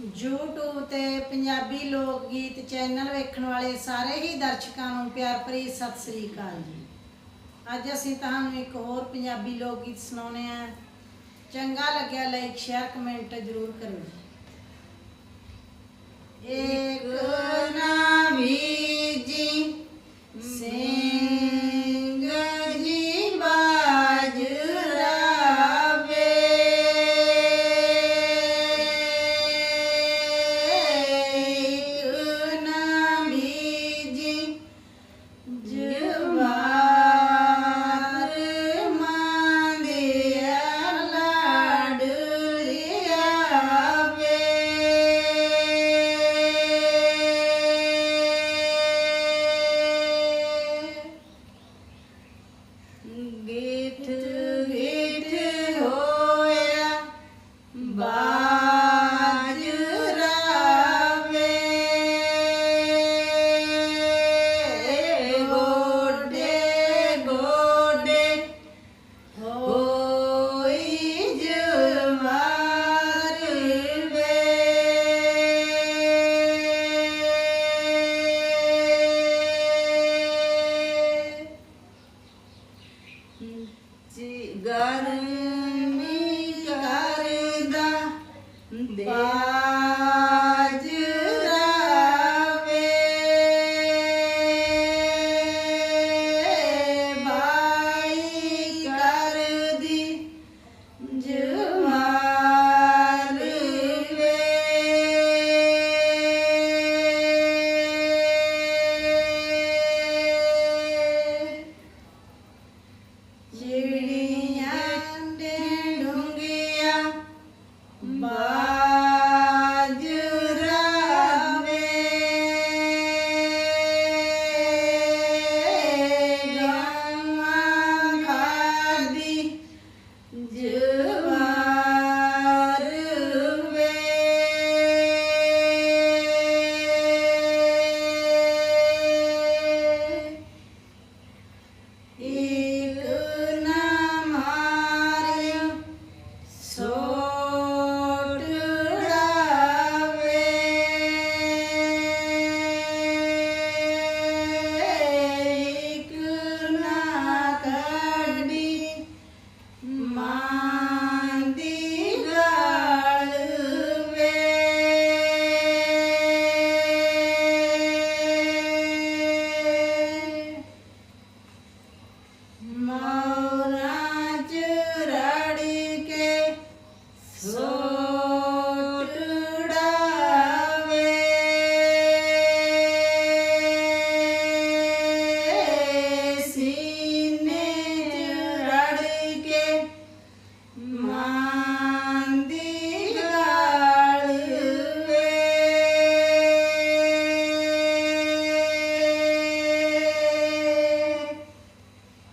YouTube ਤੇ ਪੰਜਾਬੀ ਲੋਕ ਗੀਤ ਚੈਨਲ ਵੇਖਣ ਵਾਲੇ ਸਾਰੇ ਹੀ ਦਰਸ਼ਕਾਂ ਨੂੰ ਪਿਆਰ ਭਰੀ ਸਤਿ ਸ੍ਰੀ ਅਕਾਲ ਜੀ। ਅੱਜ ਅਸੀਂ ਤੁਹਾਨੂੰ ਇੱਕ ਹੋਰ ਪੰਜਾਬੀ ਲੋਕ ਗੀਤ ਸੁਣਾਉਣੇ ਆ ਚੰਗਾ ਲੱਗਿਆ ਲਾਈਕ ਸ਼ੇਅਰ ਕਮੈਂਟ ਜ਼ਰੂਰ ਕਰੋ ਜੀ। ਇੱਕ ਨਾ ਬੀਜੀ ਸਿੰਘ Deus.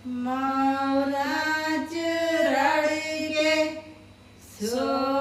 मौराज रड़ के सो